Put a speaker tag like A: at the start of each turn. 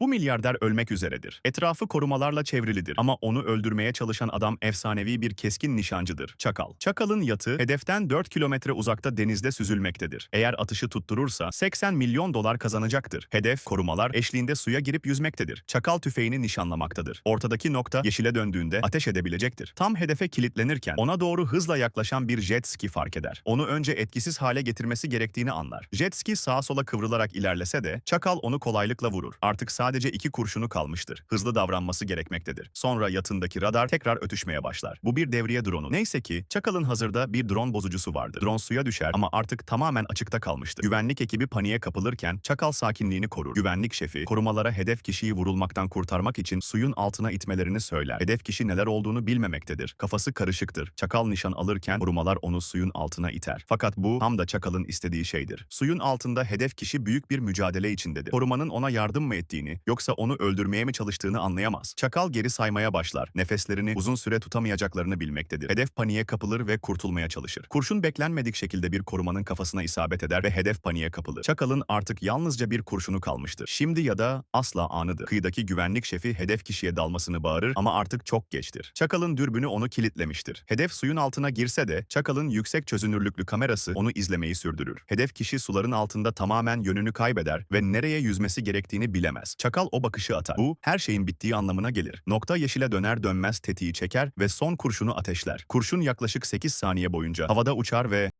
A: Bu milyarder ölmek üzeredir. Etrafı korumalarla çevrilidir ama onu öldürmeye çalışan adam efsanevi bir keskin nişancıdır. Çakal. Çakalın yatı hedeften 4 kilometre uzakta denizde süzülmektedir. Eğer atışı tutturursa 80 milyon dolar kazanacaktır. Hedef korumalar eşliğinde suya girip yüzmektedir. Çakal tüfeğini nişanlamaktadır. Ortadaki nokta yeşile döndüğünde ateş edebilecektir. Tam hedefe kilitlenirken ona doğru hızla yaklaşan bir jet ski fark eder. Onu önce etkisiz hale getirmesi gerektiğini anlar. Jet ski sağa sola kıvrılarak ilerlese de Çakal onu kolaylıkla vurur. Artık sadece iki kurşunu kalmıştır. Hızlı davranması gerekmektedir. Sonra yatındaki radar tekrar ötüşmeye başlar. Bu bir devriye drone'u. Neyse ki Çakal'ın hazırda bir drone bozucusu vardı. Drone suya düşer ama artık tamamen açıkta kalmıştı. Güvenlik ekibi paniğe kapılırken Çakal sakinliğini korur. Güvenlik şefi korumalara hedef kişiyi vurulmaktan kurtarmak için suyun altına itmelerini söyler. Hedef kişi neler olduğunu bilmemektedir. Kafası karışıktır. Çakal nişan alırken korumalar onu suyun altına iter. Fakat bu tam da Çakal'ın istediği şeydir. Suyun altında hedef kişi büyük bir mücadele içindedir. Korumanın ona yardım mı ettiğini yoksa onu öldürmeye mi çalıştığını anlayamaz. Çakal geri saymaya başlar. Nefeslerini uzun süre tutamayacaklarını bilmektedir. Hedef paniğe kapılır ve kurtulmaya çalışır. Kurşun beklenmedik şekilde bir korumanın kafasına isabet eder ve hedef paniğe kapılır. Çakal'ın artık yalnızca bir kurşunu kalmıştır. Şimdi ya da asla anıdır. Kıyıdaki güvenlik şefi hedef kişiye dalmasını bağırır ama artık çok geçtir. Çakal'ın dürbünü onu kilitlemiştir. Hedef suyun altına girse de Çakal'ın yüksek çözünürlüklü kamerası onu izlemeyi sürdürür. Hedef kişi suların altında tamamen yönünü kaybeder ve nereye yüzmesi gerektiğini bilemez. Çakal o bakışı atar. Bu her şeyin bittiği anlamına gelir. Nokta yeşile döner dönmez tetiği çeker ve son kurşunu ateşler. Kurşun yaklaşık 8 saniye boyunca havada uçar ve